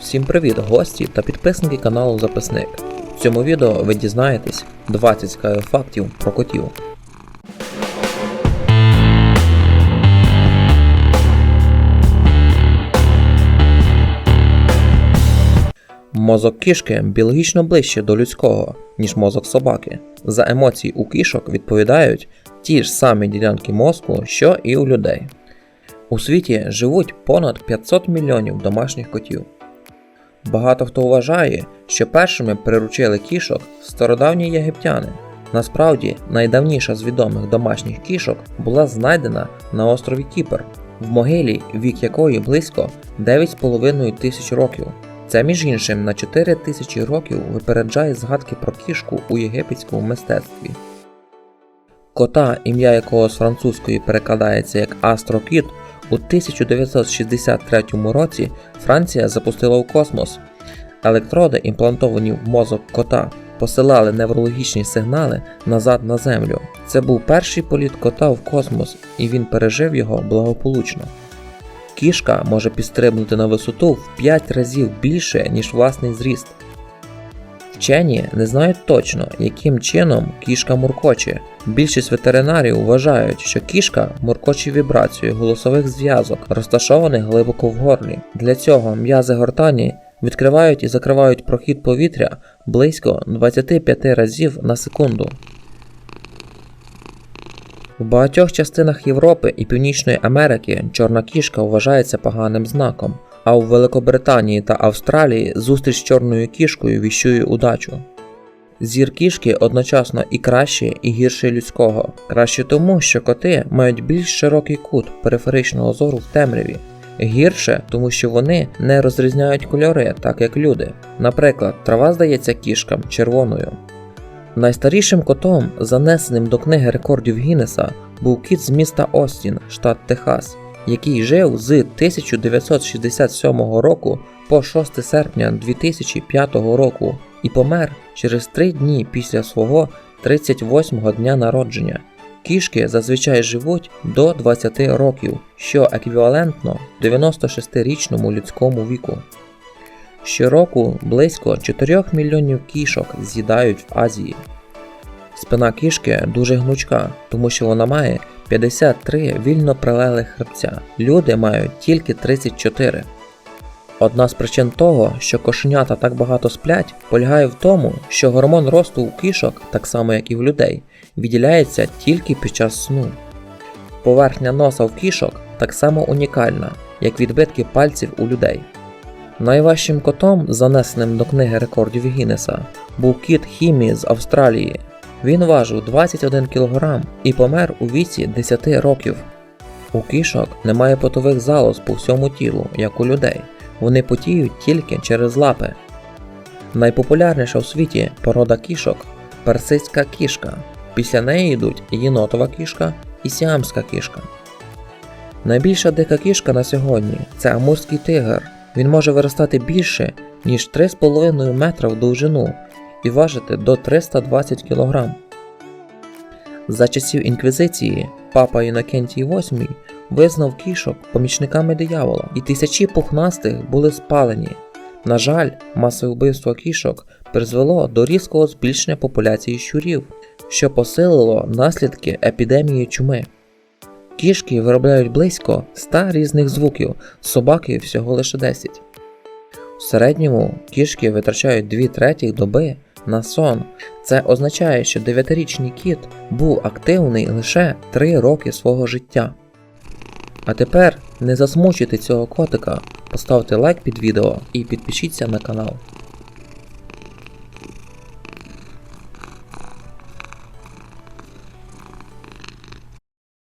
Всім привіт, гості та підписники каналу Записник. В цьому відео ви дізнаєтесь 20 цікавих фактів про котів. Мозок кішки біологічно ближче до людського, ніж мозок собаки. За емоції у кішок відповідають ті ж самі ділянки мозку, що і у людей. У світі живуть понад 500 мільйонів домашніх котів. Багато хто вважає, що першими приручили кішок стародавні єгиптяни. Насправді, найдавніша з відомих домашніх кішок була знайдена на острові Кіпр, в могилі, вік якої близько 9,5 тисяч років. Це, між іншим, на 4 тисячі років випереджає згадки про кішку у єгипетському мистецтві. Кота, ім'я якого з французької перекладається як Астрокіт, у 1963 році Франція запустила в космос. Електроди, імплантовані в мозок кота, посилали неврологічні сигнали назад на Землю. Це був перший політ кота в космос, і він пережив його благополучно. Кішка може підстрибнути на висоту в 5 разів більше, ніж власний зріст. Вчені не знають точно, яким чином кішка муркоче. Більшість ветеринарів вважають, що кішка муркоче вібрацією голосових зв'язок, розташованих глибоко в горлі. Для цього м'язи гортані відкривають і закривають прохід повітря близько 25 разів на секунду. В багатьох частинах Європи і Північної Америки чорна кішка вважається поганим знаком, а у Великобританії та Австралії зустріч з чорною кішкою віщує удачу. Зір кішки одночасно і краще, і гірше людського. Краще тому, що коти мають більш широкий кут периферичного зору в темряві. Гірше, тому що вони не розрізняють кольори, так як люди. Наприклад, трава здається кішкам червоною. Найстарішим котом, занесеним до книги рекордів Гіннеса, був кіт з міста Остін, штат Техас, який жив з 1967 року по 6 серпня 2005 року і помер через 3 дні після свого 38-го дня народження. Кішки зазвичай живуть до 20 років, що еквівалентно 96-річному людському віку. Щороку близько 4 мільйонів кішок з'їдають в Азії. Спина кішки дуже гнучка, тому що вона має 53 вільно прилеглих хребця. Люди мають тільки 34. Одна з причин того, що кошенята так багато сплять, полягає в тому, що гормон росту у кішок, так само як і в людей, виділяється тільки під час сну. Поверхня носа в кішок так само унікальна, як відбитки пальців у людей. Найважчим котом, занесеним до книги рекордів Гіннеса, був кіт Хімі з Австралії. Він важив 21 кг і помер у віці 10 років. У кішок немає потових залоз по всьому тілу, як у людей. Вони потіють тільки через лапи. Найпопулярніша у світі порода кішок персидська кішка. Після неї йдуть єнотова кішка і сіамська кішка. Найбільша дика кішка на сьогодні це амурський тигр. Він може виростати більше, ніж 3,5 метра в довжину і важити до 320 кг. За часів інквізиції папа Інокентій VIII визнав кішок помічниками диявола, і тисячі пухнастих були спалені. На жаль, масове вбивство кішок призвело до різкого збільшення популяції щурів, що посилило наслідки епідемії чуми. Кішки виробляють близько 100 різних звуків, собаки всього лише 10. В середньому кішки витрачають 2 третіх доби на сон. Це означає, що 9-річний кіт був активний лише 3 роки свого життя. А тепер не засмучуйте цього котика, поставте лайк під відео і підпишіться на канал.